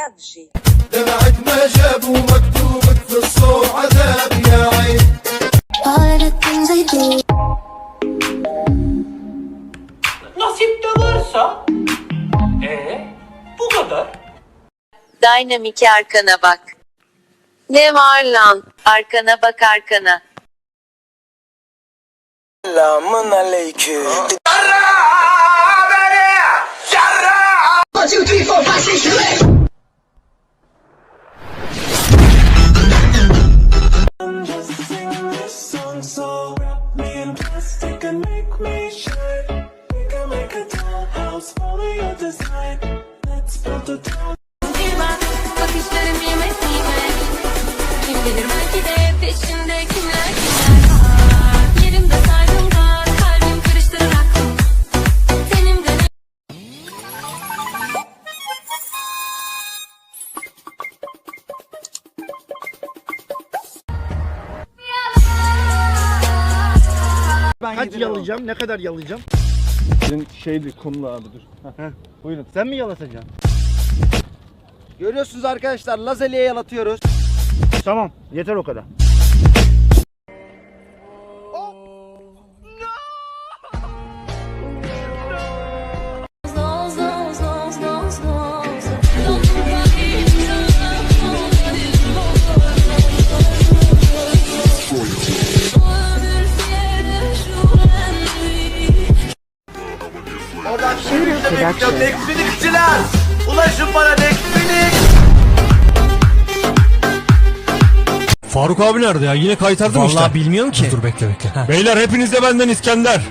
يبجي دمعك ما جابوا مكتوبك في الصور عذاب يا عين All the things I do. Nasip de varsa. Ee, bu kadar. Dynamic'e arkana bak. Ne var lan? Arkana bak arkana. Selamun aleyküm. Bakışlarım yemek yemek. Kim bilir belki de peşinde kimler kimler var. Yerimde saygımda kalbim karıştırır aklım. Tenimde ne Kaç yalayacağım? Ne kadar yalayacağım? Senin şeydi kumlu abi dur. Buyurun. Sen mi yalatacaksın? Görüyorsunuz arkadaşlar lazelyeye yalatıyoruz. Tamam. Yeter o kadar. Tekfinikçiler ulaşın bana tekfinik Faruk abi nerede ya? Yine kaytardım işte. Vallahi bilmiyorum ki. Dur, bekle bekle. Beyler hepiniz de benden İskender.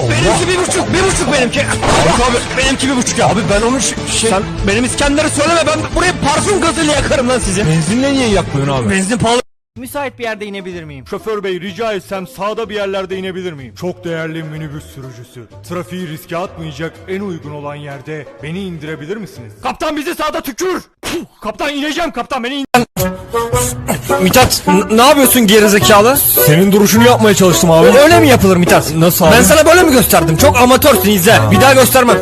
Benimki bir buçuk, bir buçuk benimki. Faruk abi benimki bir buçuk ya. Abi ben onu şey... Sen benim İskender'i söyleme ben buraya parfüm gazıyla yakarım lan sizi. Benzinle niye yakmıyorsun abi? Benzin pahalı. Müsait bir yerde inebilir miyim? Şoför bey rica etsem sağda bir yerlerde inebilir miyim? Çok değerli minibüs sürücüsü. Trafiği riske atmayacak en uygun olan yerde beni indirebilir misiniz? Kaptan bizi sağda tükür. Puh, Kaptan ineceğim kaptan beni in... Mithat ne yapıyorsun gerizekalı? Senin duruşunu yapmaya çalıştım abi. Öyle mi yapılır Mithat? Nasıl abi? Ben sana böyle mi gösterdim? Çok amatörsün izle. Bir daha göstermem.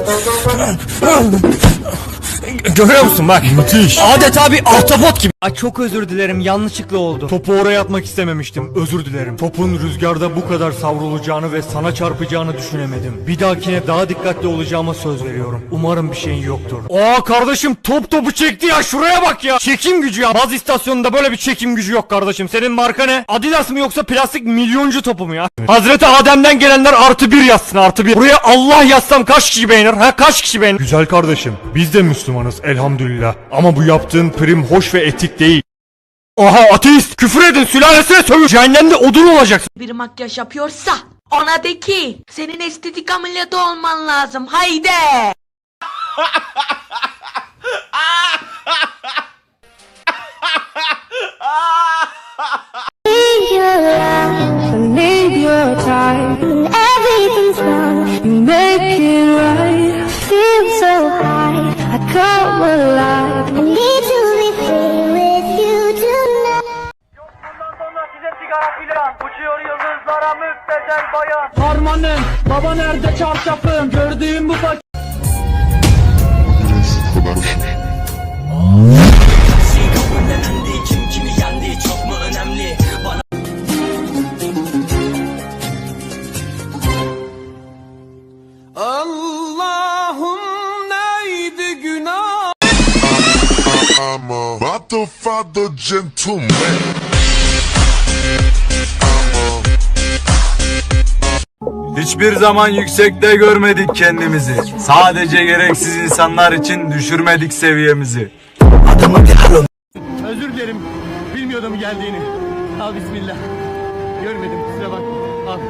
Görüyor musun bak? Müthiş. Adeta bir ahtapot gibi. Ay çok özür dilerim yanlışlıkla oldu. Topu oraya atmak istememiştim. Özür dilerim. Topun rüzgarda bu kadar savrulacağını ve sana çarpacağını düşünemedim. Bir dahakine daha dikkatli olacağıma söz veriyorum. Umarım bir şeyin yoktur. Aa kardeşim top topu çekti ya şuraya bak ya. Çekim gücü ya. Baz istasyonunda böyle bir çekim gücü yok kardeşim. Senin marka ne? Adidas mı yoksa plastik milyoncu topu mu ya? Hazreti Adem'den gelenler artı bir yazsın artı bir. Buraya Allah yazsam kaç kişi beğenir? Ha kaç kişi beğenir? Güzel kardeşim. Biz de Müslümanız elhamdülillah. Ama bu yaptığın prim hoş ve etik değil. Aha ateist küfür edin sülalesine sövün cehennemde odun olacaksın. bir makyaj yapıyorsa ona de ki senin estetik ameliyatı olman lazım haydi. Müptezel bayan. Harmanım, baba nerede çarşafım? Gördüğüm bu paket. Allah'ım neydi günah I'm a gentleman. Hiçbir zaman yüksekte görmedik kendimizi Sadece gereksiz insanlar için düşürmedik seviyemizi Özür dilerim. Bilmiyordum geldiğini. Al bismillah. Görmedim kusura bakma. Al.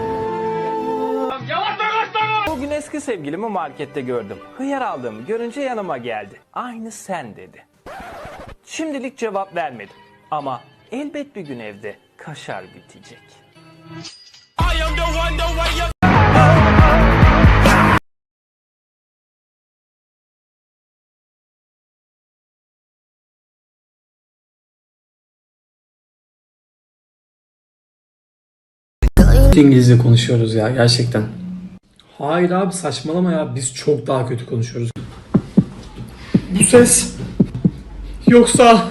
Bugün eski sevgilimi markette gördüm. Hıyar aldığımı görünce yanıma geldi. Aynı sen dedi. Şimdilik cevap vermedim. Ama elbet bir gün evde kaşar bitecek. İngilizce konuşuyoruz ya gerçekten. Hayır abi saçmalama ya biz çok daha kötü konuşuyoruz. Bu ses yoksa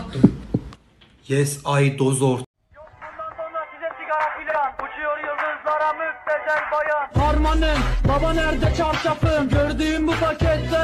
Yes I dozor. Bundan sonra size sigara filan. Uçuyor yıldızlara müptezel bayan. Harmanım baba nerede çarşafım gördüğüm bu pakette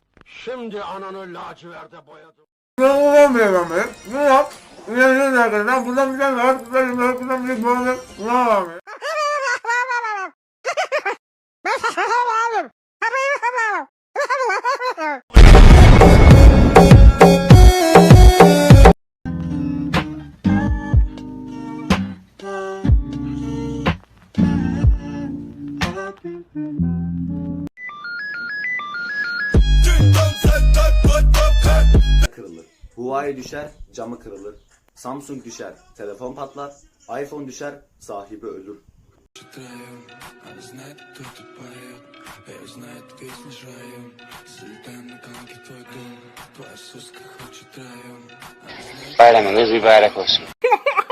kırılır. Huawei düşer, camı kırılır. Samsung düşer, telefon patlar. iPhone düşer, sahibi ölür. Bayramınız mübarek olsun.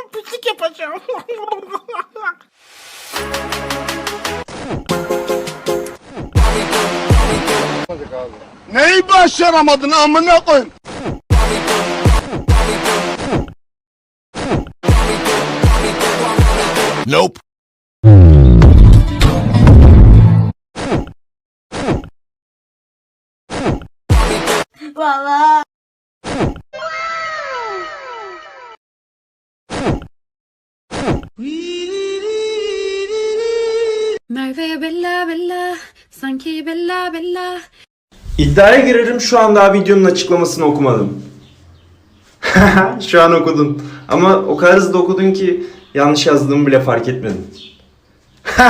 Neyi başaramadın amına koyayım? Nope. Valla. Merve bella bella sanki bella bella İddiaya girerim şu an daha videonun açıklamasını okumadım. şu an okudun. Ama o kadar hızlı okudun ki yanlış yazdığımı bile fark etmedim.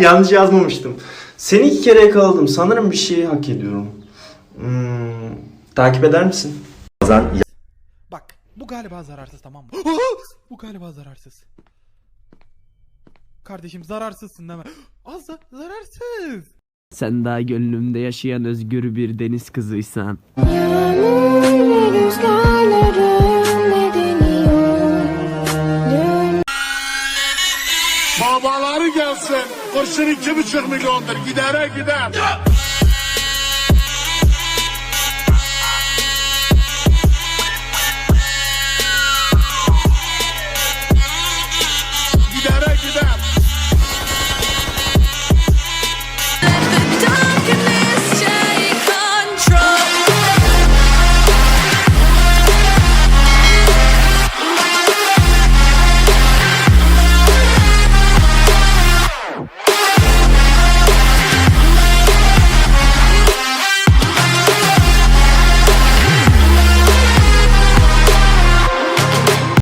yanlış yazmamıştım. Seni iki kere yakaladım. Sanırım bir şeyi hak ediyorum. Hmm, takip eder misin? Bak bu galiba zararsız tamam mı? bu galiba zararsız. Kardeşim zararsızsın değil mi? Az zararsız. Sen daha gönlümde yaşayan özgür bir deniz kızıysan. Yağmur ve rüzgarların Kurşun iki buçuk milyondur. Gidere gider.